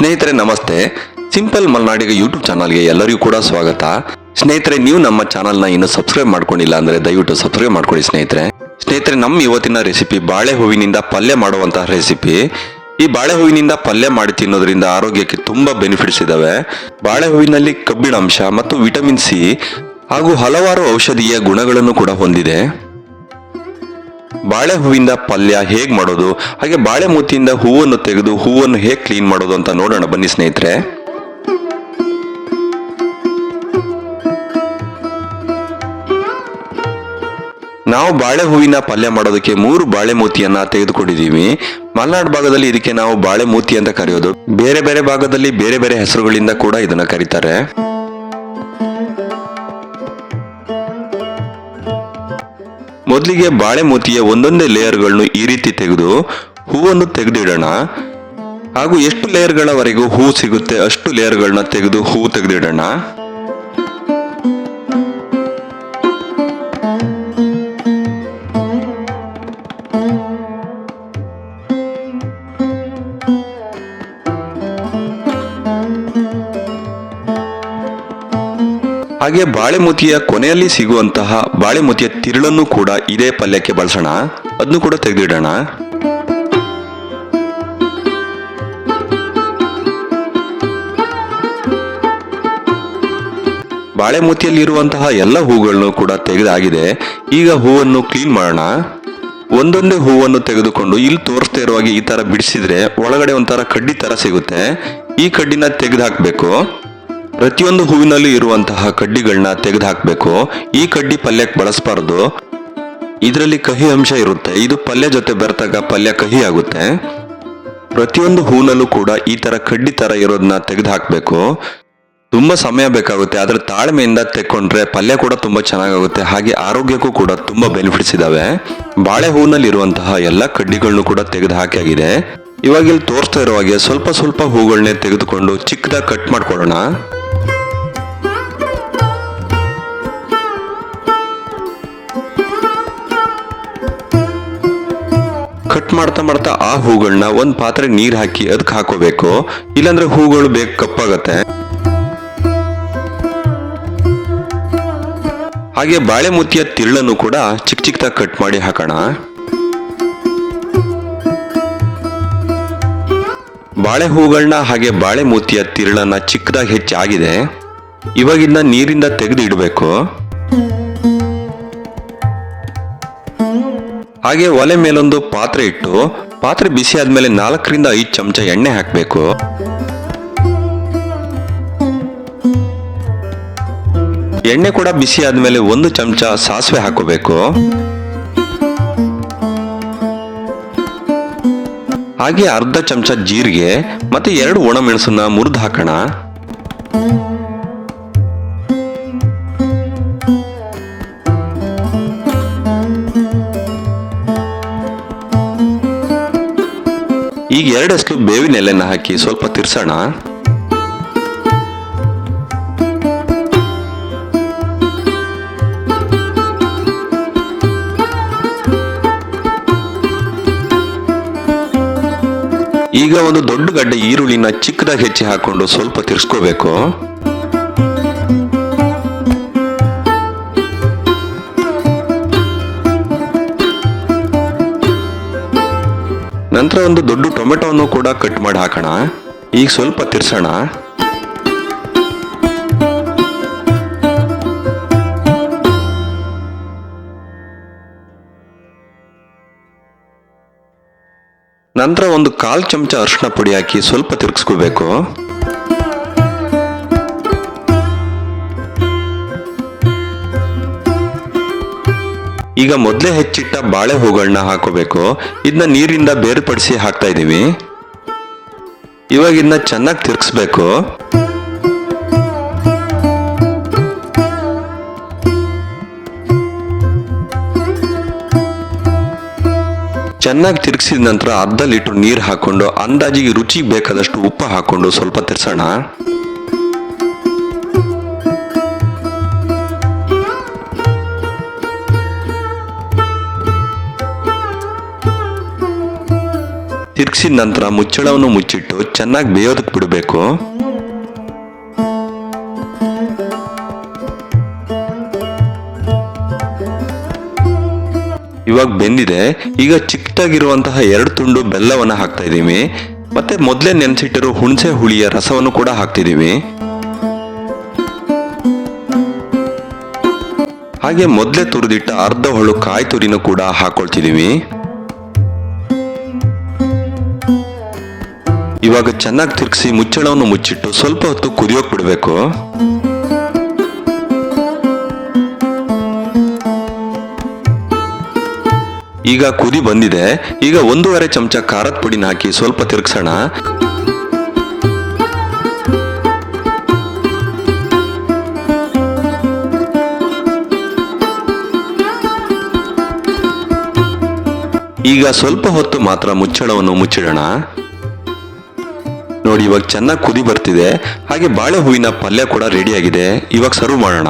ಸ್ನೇಹಿತರೆ, ನಮಸ್ತೆ. Simple ಮಲ್ನಾಡಿಗ YouTube ಚಾನಲ್ಗೆ ಎಲ್ಲರಿಗೂ ಕೂಡ ಸ್ವಾಗತ. ಸ್ನೇಹಿತರೆ, ನೀವು ನಮ್ಮ ಚಾನಲ್ನ ಇನ್ನು ಸಬ್ಸ್ಕ್ರೈಬ್ ಮಾಡ್ಕೊಂಡಿಲ್ಲ ಅಂದ್ರೆ ದಯವಿಟ್ಟು ಸಬ್ಸ್ಕ್ರೈಬ್ ಮಾಡ್ಕೊಳ್ಳಿ ಸ್ನೇಹಿತರೆ. ಸ್ನೇಹಿತರೆ, ನಮ್ಮ ಇವತ್ತಿನ ರೆಸಿಪಿ ಬಾಳೆ ಹೂವಿನಿಂದ ಪಲ್ಯ ಮಾಡುವಂತಹ ರೆಸಿಪಿ. ಈ ಬಾಳೆ ಹೂವಿನಿಂದ ಪಲ್ಯ ಮಾಡಿ ತಿನ್ನೋದ್ರಿಂದ ಆರೋಗ್ಯಕ್ಕೆ ತುಂಬಾ ಬೆನಿಫಿಟ್ಸ್ ಇದಾವೆ. ಬಾಳೆ ಹೂವಿನಲ್ಲಿ ಕಬ್ಬಿಣಾಂಶ ಮತ್ತು ವಿಟಮಿನ್ ಸಿ ಹಾಗೂ ಹಲವಾರು ಔಷಧೀಯ ಗುಣಗಳನ್ನು ಕೂಡ ಹೊಂದಿದೆ. ಬಾಳೆ ಹೂವಿಂದ ಪಲ್ಯ ಹೇಗೆ ಮಾಡೋದು? ಹಾಗೆ ಬಾಳೆ ಮೂತಿಯಿಂದ ಹೂವನ್ನು ತೆಗೆದು ಹೂವನ್ನು ಹೇಗೆ ಕ್ಲೀನ್ ಮಾಡೋದು ಅಂತ ನೋಡೋಣ. ಬನ್ನಿ ಸ್ನೇಹಿತರೆ. ನಾವು ಬಾಳೆ ಹೂವಿನ ಪಲ್ಯ ಮಾಡೋದಕ್ಕೆ ಮೂರು ಬಾಳೆ ಮೂತಿಯನ್ನ ತೆಗೆದುಕೊಂಡಿದ್ದೀವಿ. ಮಲೆನಾಡು ಭಾಗದಲ್ಲಿ ಇದಕ್ಕೆ ನಾವು ಬಾಳೆ ಮೂತಿ ಅಂತ ಕರೆಯೋದು. ಬೇರೆ ಬೇರೆ ಭಾಗದಲ್ಲಿ ಬೇರೆ ಬೇರೆ ಹೆಸರುಗಳಿಂದ ಕೂಡ ಇದನ್ನ ಕರೀತಾರೆ. ಮೊದಲಿಗೆ ಬಾಳೆ ಮೋತಿಯ ಒಂದೊಂದೇ ಲೇಯರ್ಗಳನ್ನು ಈ ರೀತಿ ತೆಗೆದು ಹೂವನ್ನು ತೆಗೆದಿಡೋಣ. ಹಾಗೂ ಎಷ್ಟು ಲೇಯರ್ಗಳವರೆಗೂ ಹೂ ಸಿಗುತ್ತೆ ಅಷ್ಟು ಲೇಯರ್ಗಳನ್ನ ತೆಗೆದು ಹೂ ತೆಗೆದಿಡೋಣ. ಹಾಗೆ ಬಾಳೆಮೂತಿಯ ಕೊನೆಯಲ್ಲಿ ಸಿಗುವಂತಹ ಬಾಳೆಮೂತಿಯ ತಿರುಳನ್ನು ಕೂಡ ಇದೇ ಪಲ್ಯಕ್ಕೆ ಬಳಸೋಣ. ಅದನ್ನು ಕೂಡ ತೆಗೆದಿಡೋಣ. ಬಾಳೆಮೂತಿಯಲ್ಲಿರುವಂತಹ ಎಲ್ಲ ಹೂಗಳನ್ನು ಕೂಡ ತೆಗೆದಾಗಿದೆ. ಈಗ ಹೂವನ್ನು ಕ್ಲೀನ್ ಮಾಡೋಣ. ಒಂದೊಂದೇ ಹೂವನ್ನು ತೆಗೆದುಕೊಂಡು ಇಲ್ಲಿ ತೋರಿಸ್ತಾ ಇರುವಾಗ ಈ ತರ ಬಿಡಿಸಿದ್ರೆ ಒಳಗಡೆ ಒಂಥರ ಕಡ್ಡಿ ತರ ಸಿಗುತ್ತೆ. ಈ ಕಡ್ಡಿನ ತೆಗೆದು ಹಾಕ್ಬೇಕು. ಪ್ರತಿಯೊಂದು ಹೂವಿನಲ್ಲಿ ಇರುವಂತಹ ಕಡ್ಡಿಗಳನ್ನ ತೆಗೆದು ಹಾಕಬೇಕು ಈ ಕಡ್ಡಿ ಪಲ್ಯಕ್ಕೆ ಬಳಸಬಾರ್ದು. ಇದರಲ್ಲಿ ಕಹಿ ಅಂಶ ಇರುತ್ತೆ. ಇದು ಪಲ್ಯ ಜೊತೆ ಬೆರೆತಾಗ ಪಲ್ಯ ಕಹಿ ಆಗುತ್ತೆ. ಪ್ರತಿಯೊಂದು ಹೂನಲ್ಲೂ ಕೂಡ ಈ ತರ ಕಡ್ಡಿ ತರ ಇರೋದನ್ನ ತೆಗೆದು ಹಾಕಬೇಕು ತುಂಬಾ ಸಮಯ ಬೇಕಾಗುತ್ತೆ. ಆದ್ರೆ ತಾಳ್ಮೆಯಿಂದ ತೆಕ್ಕೊಂಡ್ರೆ ಪಲ್ಯ ಕೂಡ ತುಂಬಾ ಚೆನ್ನಾಗಾಗುತ್ತೆ. ಹಾಗೆ ಆರೋಗ್ಯಕ್ಕೂ ಕೂಡ ತುಂಬಾ ಬೆನಿಫಿಟ್ಸ್ ಇದಾವೆ. ಬಾಳೆ ಹೂನಲ್ಲಿ ಇರುವಂತಹ ಎಲ್ಲ ಕಡ್ಡಿಗಳನ್ನು ಕೂಡ ತೆಗೆದು ಹಾಕಿಯಾಗಿದೆ ಇವಾಗ ಇಲ್ಲಿ ತೋರಿಸ್ತಾ ಇರೋ ಹಾಗೆ ಸ್ವಲ್ಪ ಸ್ವಲ್ಪ ಹೂಗಳನ್ನೇ ತೆಗೆದುಕೊಂಡು ಚಿಕ್ಕದಾಗಿ ಕಟ್ ಮಾಡ್ಕೊಳ್ಳೋಣ. ಮಾಡ್ತಾ ಮಾಡ್ತಾ ಆ ಹೂಗಳನ್ನ ಒಂದ್ ಪಾತ್ರೆ ನೀರ್ ಹಾಕಿ ಅದಕ್ಕೆ ಹಾಕೋಬೇಕು. ಇಲ್ಲಾಂದ್ರೆ ಹೂಗಳು ಬೇಗ ಕಪ್ಪಾಗತ್ತೆ. ಹಾಗೆ ಬಾಳೆ ಮುತ್ತಿಯ ತಿರುಳನ್ನು ಕೂಡ ಚಿಕ್ಕ ಚಿಕ್ಕದಾಗಿ ಕಟ್ ಮಾಡಿ ಹಾಕೋಣ. ಬಾಳೆ ಹೂಗಳನ್ನ ಹಾಗೆ ಬಾಳೆ ಮೂತಿಯ ತಿರುಳನ್ನ ಚಿಕ್ಕದಾಗಿ ಹೆಚ್ಚಾಗಿದೆ. ಇವಾಗಿಂದ ನೀರಿಂದ ತೆಗೆದು ಇಡಬೇಕು ಹಾಗೆ ಒಲೆ ಮೇಲೊಂದು ಪಾತ್ರೆ ಇಟ್ಟು ಪಾತ್ರೆ ಬಿಸಿ ಆದ್ಮೇಲೆ ನಾಲ್ಕರಿಂದ ಐದು ಚಮಚ ಎಣ್ಣೆ ಹಾಕಬೇಕು. ಎಣ್ಣೆ ಕೂಡ ಬಿಸಿ ಆದ್ಮೇಲೆ ಒಂದು ಚಮಚ ಸಾಸಿವೆ ಹಾಕೋಬೇಕು. ಹಾಗೆ ಅರ್ಧ ಚಮಚ ಜೀರಿಗೆ ಮತ್ತೆ ಎರಡು ಒಣಮೆಣಸನ್ನ ಮುರಿದು ಹಾಕೋಣ. ಈಗ ಎರಡಷ್ಟು ಬೇವಿನ ಎಲೆನ ಹಾಕಿ ಸ್ವಲ್ಪ ತಿರ್ಸೋಣ. ಈಗ ಒಂದು ದೊಡ್ಡ ಗಡ್ಡೆ ಈರುಳ್ಳಿನ ಚಿಕ್ಕದಾಗಿ ಹೆಚ್ಚಿ ಹಾಕೊಂಡು ಸ್ವಲ್ಪ ತಿರ್ಸ್ಕೋಬೇಕು. ಒಂದು ದೊಡ್ಡ ಟೊಮೆಟೊವನ್ನು ಕೂಡ ಕಟ್ ಮಾಡಿ ಹಾಕೋಣ. ಈಗ ಸ್ವಲ್ಪ ತಿರ್ಸೋಣ. ನಂತರ ಒಂದು ಕಾಲ್ ಚಮಚ ಅರಿಶಿನ ಪುಡಿ ಹಾಕಿ ಸ್ವಲ್ಪ ತಿರುಗಿಸ್ಕೋಬೇಕು. ಈಗ ಮೊದಲೇ ಹೆಚ್ಚಿಟ್ಟ ಬಾಳೆ ಹೂಗಳನ್ನ ಹಾಕೋಬೇಕು. ಇದನ್ನ ನೀರಿಂದ ಬೇರ್ಪಡಿಸಿ ಹಾಕ್ತಾ ಇದ್ದೀವಿ. ಇವಾಗ ಇದನ್ನ ಚೆನ್ನಾಗಿ ತಿರ್ಗಿಸ್ಬೇಕು. ಚೆನ್ನಾಗಿ ತಿರುಗಿಸಿದ ನಂತರ ಅರ್ಧ ಲೀಟರ್ ನೀರು ಹಾಕೊಂಡು ಅಂದಾಜಿಗೆ ರುಚಿಗೆ ಬೇಕಾದಷ್ಟು ಉಪ್ಪು ಹಾಕೊಂಡು ಸ್ವಲ್ಪ ತಿರ್ಸೋಣ. ತಿರ್ಗಿಸಿದ ನಂತರ ಮುಚ್ಚಳವನ್ನು ಮುಚ್ಚಿಟ್ಟು ಚೆನ್ನಾಗಿ ಬೇಯೋದಕ್ಕೆ ಬಿಡಬೇಕು. ಇವಾಗ ಬೆಂದಿದೆ. ಈಗ ಚಿಕ್ಕದಾಗಿರುವಂತಹ ಎರಡು ತುಂಡು ಬೆಲ್ಲವನ್ನು ಹಾಕ್ತಾ ಇದ್ದೀವಿ. ಮತ್ತೆ ಮೊದಲೇ ನೆನೆಸಿಟ್ಟಿರೋ ಹುಣಸೆ ಹುಳಿಯ ರಸವನ್ನು ಕೂಡ ಹಾಕ್ತಿದ್ದೀವಿ. ಹಾಗೆ ಮೊದಲೇ ತುರಿದಿಟ್ಟ ಅರ್ಧ ಹೊಳು ಕಾಯಿ ತುರಿನೂ ಕೂಡ ಹಾಕೊಳ್ತಿದೀವಿ ಇವಾಗ ಚೆನ್ನಾಗಿ ತಿರುಗಿಸಿ ಮುಚ್ಚಳವನ್ನು ಮುಚ್ಚಿಟ್ಟು ಸ್ವಲ್ಪ ಹೊತ್ತು ಕುದಿಯೋಕೆ ಬಿಡಬೇಕು. ಈಗ ಕುದಿ ಬಂದಿದೆ. ಈಗ ಒಂದೂವರೆ ಚಮಚ ಖಾರದ ಪುಡಿನ ಹಾಕಿ ಸ್ವಲ್ಪ ತಿರುಗಿಸೋಣ. ಈಗ ಸ್ವಲ್ಪ ಹೊತ್ತು ಮಾತ್ರ ಮುಚ್ಚಳವನ್ನು ಮುಚ್ಚಿಡೋಣ. ನೋಡಿ, ಇವಾಗ ಚೆನ್ನಾಗಿ ಕುದಿ ಬರ್ತಿದೆ. ಹಾಗೆ ಬಾಳೆ ಹೂವಿನ ಪಲ್ಯ ಕೂಡ ರೆಡಿಯಾಗಿದೆ ಇವಾಗ ಸರ್ವ್ ಮಾಡೋಣ.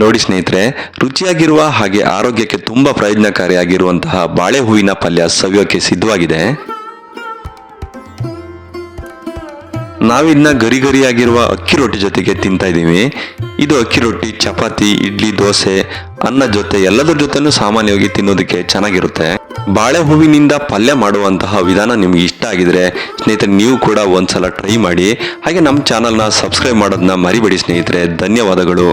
ನೋಡಿ ಸ್ನೇಹಿತರೆ, ರುಚಿಯಾಗಿರುವ ಹಾಗೆ ಆರೋಗ್ಯಕ್ಕೆ ತುಂಬಾ ಪ್ರಯೋಜನಕಾರಿಯಾಗಿರುವಂತಹ ಬಾಳೆ ಹೂವಿನ ಪಲ್ಯ ಸವಿಯೋಕೆ ಸಿದ್ಧವಾಗಿದೆ. ನಾವಿನ್ನ ಗರಿ ಗರಿಯಾಗಿರುವ ಅಕ್ಕಿ ರೊಟ್ಟಿ ಜೊತೆಗೆ ತಿಂತಾ ಇದ್ದೀವಿ. ಇದು ಅಕ್ಕಿ ರೊಟ್ಟಿ, ಚಪಾತಿ, ಇಡ್ಲಿ, ದೋಸೆ, ಅನ್ನ ಜೊತೆ ಎಲ್ಲದರ ಜೊತೆನೂ ಸಾಮಾನ್ಯವಾಗಿ ತಿನ್ನೋದಕ್ಕೆ ಚೆನ್ನಾಗಿರುತ್ತೆ. ಬಾಳೆ ಹೂವಿನಿಂದ ಪಲ್ಯ ಮಾಡುವಂತಹ ವಿಧಾನ ನಿಮ್ಗೆ ಇಷ್ಟ ಆಗಿದ್ರೆ ಸ್ನೇಹಿತರೆ ನೀವು ಕೂಡ ಒಂದ್ಸಲ ಟ್ರೈ ಮಾಡಿ. ಹಾಗೆ ನಮ್ಮ ಚಾನಲ್ನ ಸಬ್ಸ್ಕ್ರೈಬ್ ಮಾಡೋದನ್ನ ಮರಿಬೇಡಿ ಸ್ನೇಹಿತರೆ. ಧನ್ಯವಾದಗಳು.